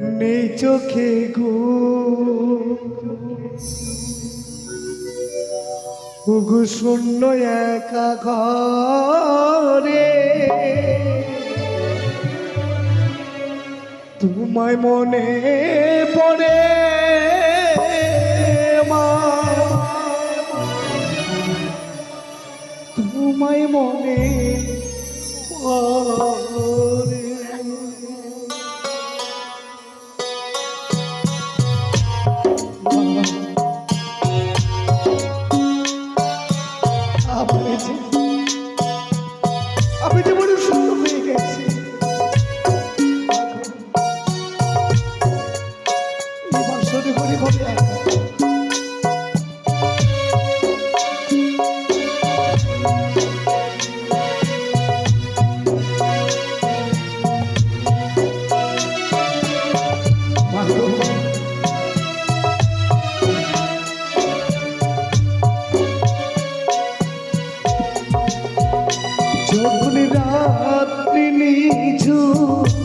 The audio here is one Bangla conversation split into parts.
নেই চোখে গো। গু শূন্য একা ঘরে। তোমায় মনে পড়ে তোমায় মনে পড়ে। Allah'ım too.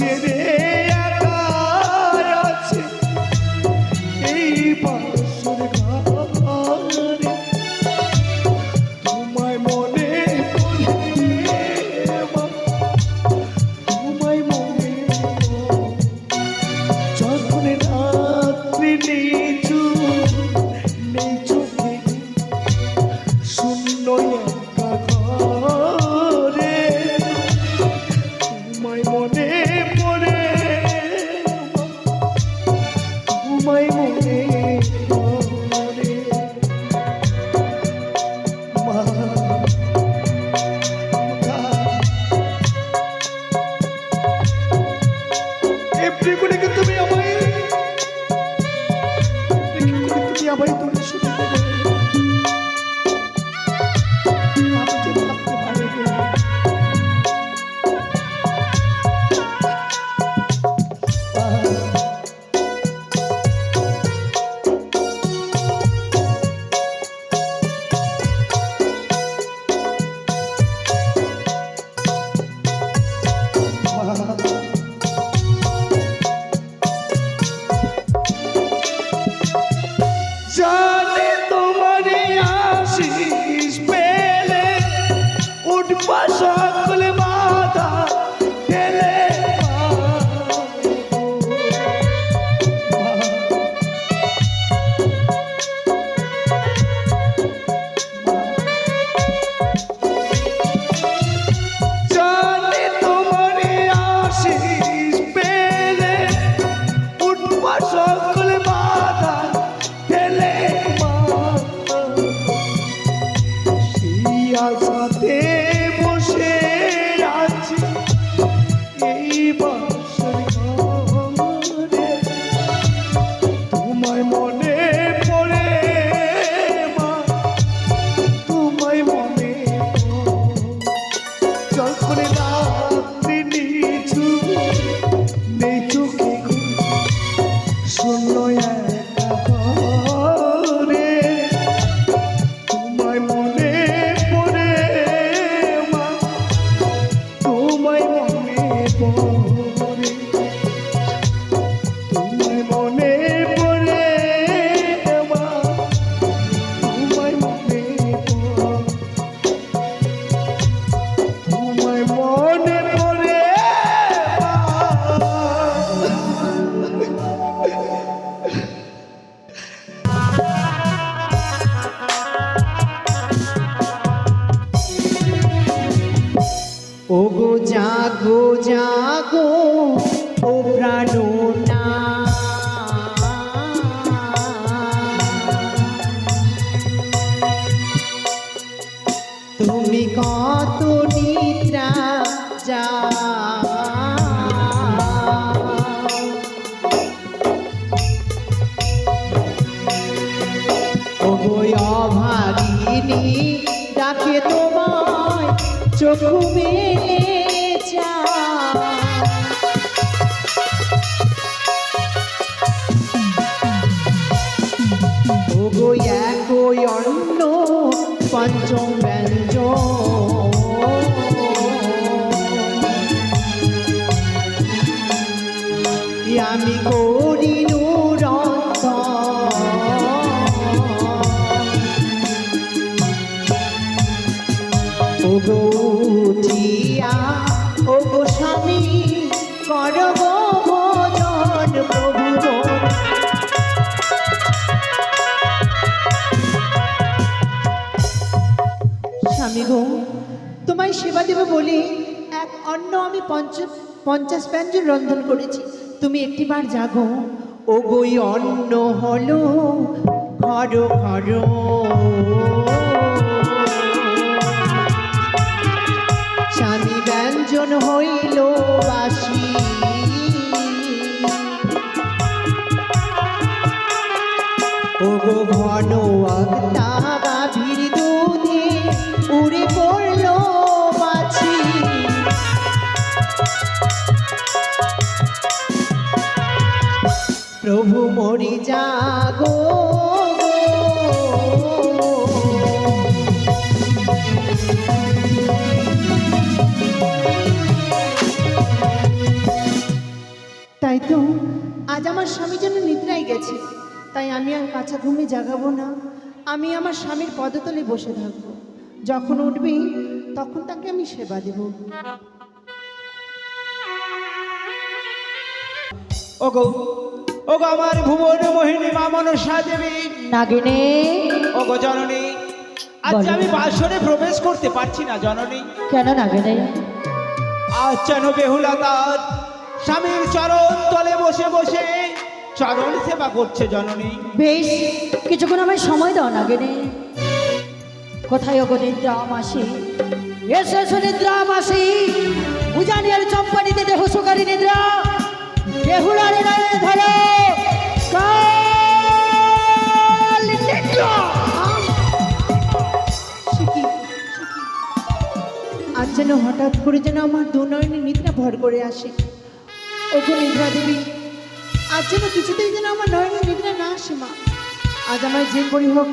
Shibit. অভাগিনী ডাকে তোমায় চোখ মেলে ওগো একই অন্ন পঞ্চম ব্যঞ্জন আমি করি ওগো উঠিয়া ওগো স্বামী করব ভোজন প্রভু। স্বামী গো তোমায় সেবা দেব বলে এক অন্ন আমি পঞ্চ পঞ্চাশ ব্যঞ্জন রন্ধন করেছি তুমি একটিবার জাগো ও গই অন্ন হলো খর খর ব্যঞ্জন হইল। যেন নিদ্রায় গেছে। তাই আমি আর কাঁচা ঘুমে জাগাবো না। আমি আমার স্বামীর পদতলে বসে থাকব। যখন উঠবি তখন তাকে আমি সেবা দেব। ওগো ওগো আমার ভুবন মোহিনী মা মনসা দেবী নাগিনে। ওগো জননী আজ আমি বাসরে প্রবেশ করতে পারছি না জননী। কেন নাগিনে? আজ যেন বেহুলা তার স্বামীর চরণ তলে বসে বসে চরণ সেবা করছে জননী। বেশ, কিছুক্ষণ আমায় সময় দাও নাগিনে কোথায় ওগো নিদ্রা মাসি এসো নিদ্রা মাসি উজানিয়ার চম্পানিতে দেহ সুকারী নিদ্রা। বেহুলারে নয় ধরো? আজ যেন হঠাৎ করে যেন আমার দু নয়নে নিদ্রা ভর করে আসে। ওগো নিদ্রা দেবী আজ যেন কিছুতেই যেন আমার নয়নে নিদ্রা না আসে মা আজ আমার যে করি হোক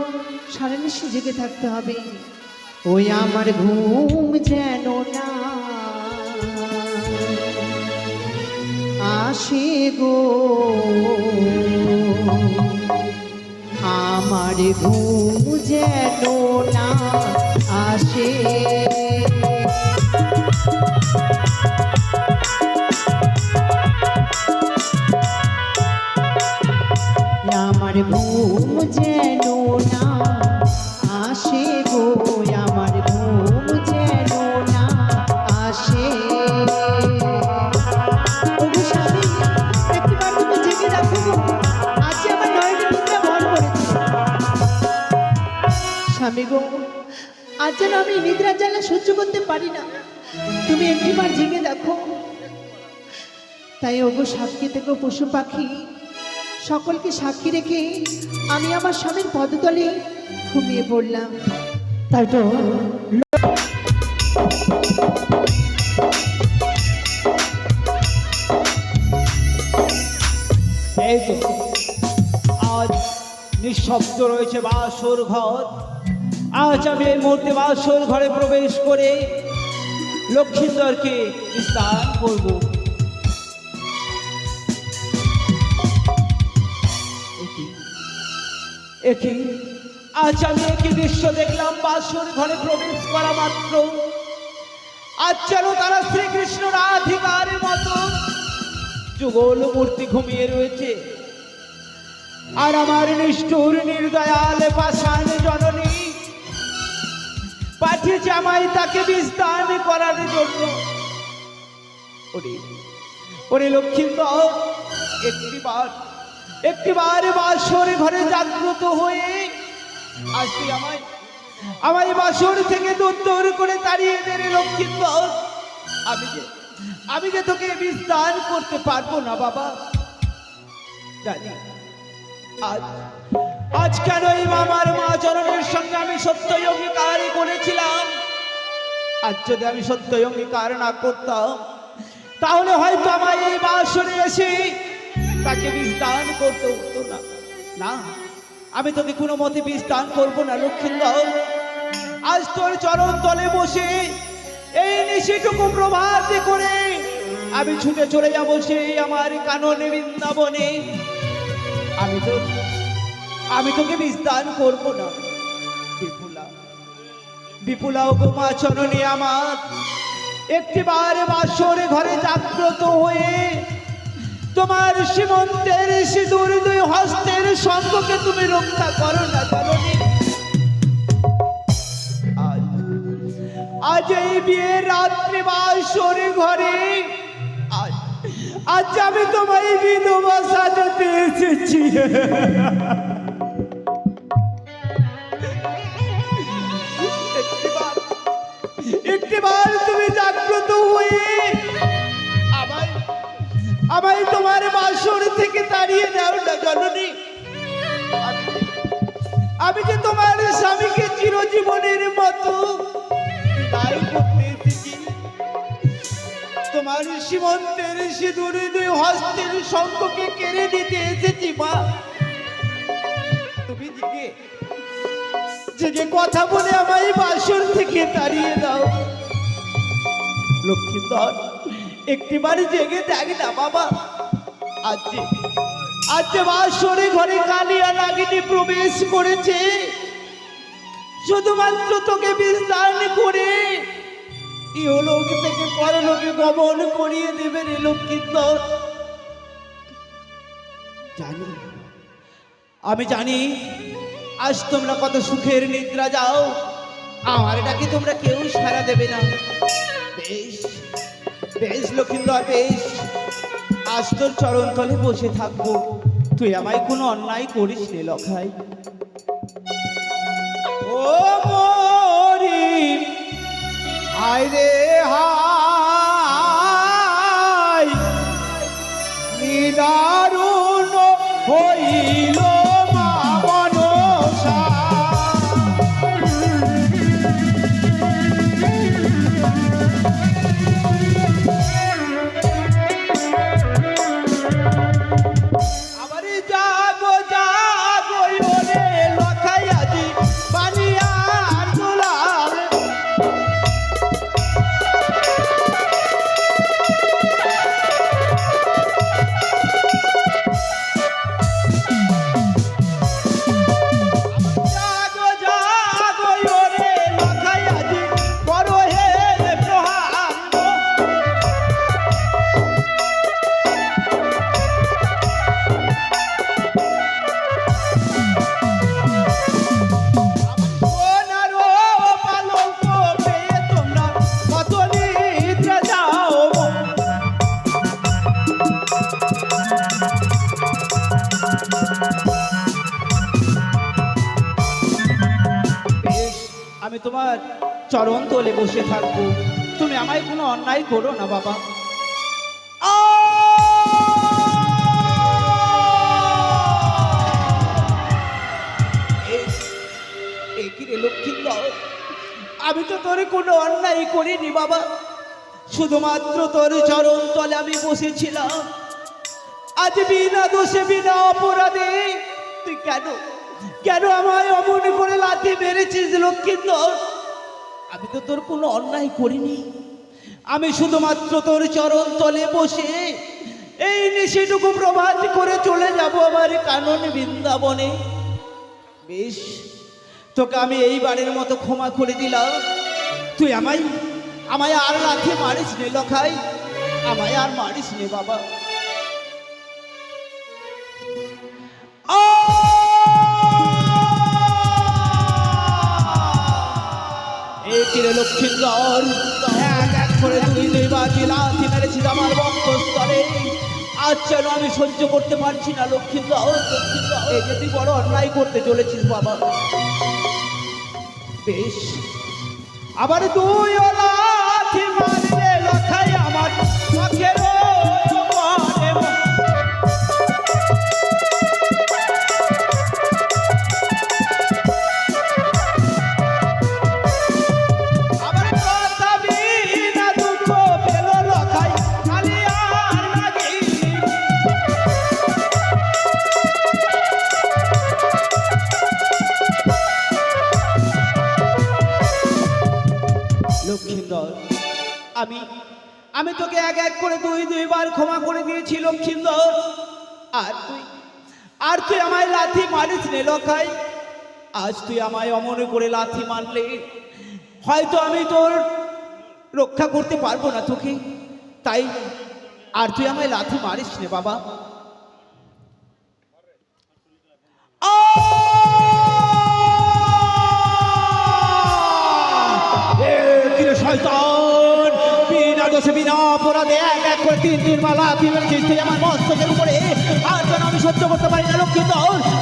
সারা নিশে জেগে থাকতে হবে। ওই আমার ঘুম যেন না আসে গো। আমার ঘুম যেন না আসে যেন না আসে গো আমার যেন না আসে। স্বামী, গো। আজ নিদ্রা যেন আমি নিদ্রার জ্বালা সহ্য করতে পারি না। তুমি একটিবার জেগে দেখো। তাই ওগো সাক্ষী থেকে পশু পাখি সকলকে সাক্ষী রেখে আমি আমার স্বামীর পদতলে ঘুমিয়ে পড়লাম। তাই তো। এই তো। আজ নিঃশব্দ রয়েছে বাসর ঘর। আজ আমি এই মুহূর্তে বাসর ঘরে প্রবেশ করে লক্ষ্মীন্দরকে বিস্তার করব। একি। আজ আমি একই দৃশ্য দেখলাম, বাসর ঘরে প্রবেশ করা মাত্র। আজ যেন তারা শ্রীকৃষ্ণ রাধিকারের মতো। যুগল মূর্তি ঘুমিয়ে রয়েছে। আর আমার নিষ্ঠুর, নির্দয়াল পাষাণ জননী পাঠিয়েছে আমায় তাকে বিস্তার করার জন্য। ওরে ওরে লক্ষ্মীন্দর একটিবার একটিবার বাসর ঘরে জাগ্রত হয়ে তুই আমায় এই বাসর থেকে দূর করে তাড়িয়ে দেবে লক্ষ্মীন্দর। আমি যে আমি যে তোকে বিস্তার করতে পারব না, বাবা। জানি। আজ আজ কেন এই মামার মা চরণের সঙ্গে আমি সত্যই অঙ্গীকারই করেছিলাম? আজ যদি আমি সত্যই অঙ্গীকার না করতাম, তাহলে হয়তো আমার এই বাসরে এসে তাকে বিস্তার করতে হতো না। না, আমি তোকে কোনো মতে বিস্তার করব না, লক্ষ্মীন্দর। আজ তোর চরণ তলে বসে এই নিশিটুকু প্রভাত করে আমি ছুটে চলে যাব সেই আমার কাননে বৃন্দাবনে। আমি তো, আমি তোকে বিস্তার করব না। বিপুলা বিপুলা গোমা চরণে আমার একটি একটিবার বাসরে ঘরে জাগ্রত হয়ে তোমার সীমন্তের সিঁদুর দুই হস্তের সঙ্গকে তুমি রক্ষা করো না জননী আজ এই রাত্রে ঘরে, আজ আমি তোমায় বিধবা সাজাতে এসেছি। আমায় তোমার বাসর থেকে তাড়িয়ে দাও না জননী। আমি- যে তোমার স্বামীকে চিরজীবনের মতো বিদায় করতে এসেছি, তোমার সীমন্তের সিঁদুর দুই হস্তের শঙ্খকে কেড়ে নিতে এসেছি, মা। তুমি দিকে জেগে কথা বলে আমায় বাসর থেকে তাড়িয়ে দাও। লক্ষ্মীধর, একটিবার জেগে দেখ না, বাবা। আজ যে আজ বাসরে ঘরে কালিয়া নাগিনী প্রবেশ করেছে। শুধুমাত্র তোকে বিস্তার করে ইহলোক থেকে পরলোকে গমন করিয়ে দেবে রে লক্ষ্মীধর জানি, আমি জানি, আজ তোমরা কত সুখের নিদ্রা যাও, আমার ডাকে তোমরা কেউ সারা দেবে না। বেশ বেশ লক্ষিন্দর বেশ। আজ তোর চরণ তলে বসে থাকব। তুই আমায় কোনো অন্যায় করিস নে, লখাই। ও মরি হায় রে, হায়। আমি তোমার চরণ তলে বসে থাকব। তুমি আমায় কোনো অন্যায় করো না, বাবা। আমি তো তোর কোনো অন্যায় করিনি, বাবা। শুধুমাত্র তোর চরণ তলে আমি বসেছিলাম। আজ বিনা দোষে, বিনা অপরাধে, তুই কেন কেন আমায় অমন করে লাথি মেরেছিস লক্ষ্মীন্দর? আমি তো তোর কোনো অন্যায় করিনি। আমি শুধুমাত্র তোর চরণ তলে বসে এই নিশিটুকু প্রভাত করে চলে যাব আমার কানন বৃন্দাবনে। বেশ, তোকে আমি এই বাড়ির মতো ক্ষমা করে দিলাম। তুই আমায় আমায় আর লাথি মারিস নে লখাই। আমায় আর মারিস নে বাবা। তীরে লক্ষ্মীন্দর। এক এক করে দুই দুইবার লাথি মেরেছি আমার বক্ষস্থলে আজ যেন আমি সহ্য করতে পারছি না লক্ষ্মীন্দর। লক্ষ্মীন্দর এই যে তুই বড় অন্যায় করতে চলেছিস বাবা। বেশ। আবার দুই লাথি মারবে লখাই আমার চোখের তোকে এক এক করে দুই দুইবার ক্ষমা করে দিয়েছি লক্ষ্মীন্দর। আর তুই আর তুই আমায় লাথি মারিস নে লখাই আজ তুই আমায় অমনে করে লাথি মারলে। হয়তো আমি তোর রক্ষা করতে পারব না তোকে। তাই, আর তুই আমায় লাথি মারিস নে বাবা। অপরাধে এক এক করে তিন তিন মালা তিন মেরেছিস তুই আমার মস্তকের উপরে। আর যেন আমি সহ্য করতে পারি না লক্ষ্মীত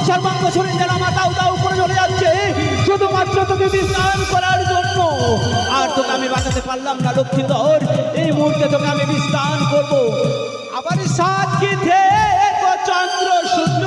সর্বাঙ্গ শরীর যেন আমার দাউ দাউ উপরে চলে যাচ্ছে। শুধুমাত্র তোকে বিশ্রাম করার জন্য। আর তোকে আমি বাঁচাতে পারলাম না লক্ষ্মীধর এই মুহূর্তে তোকে আমি বিশ্রাম করব। আবার সাক্ষী থেকে চন্দ্র সূর্য।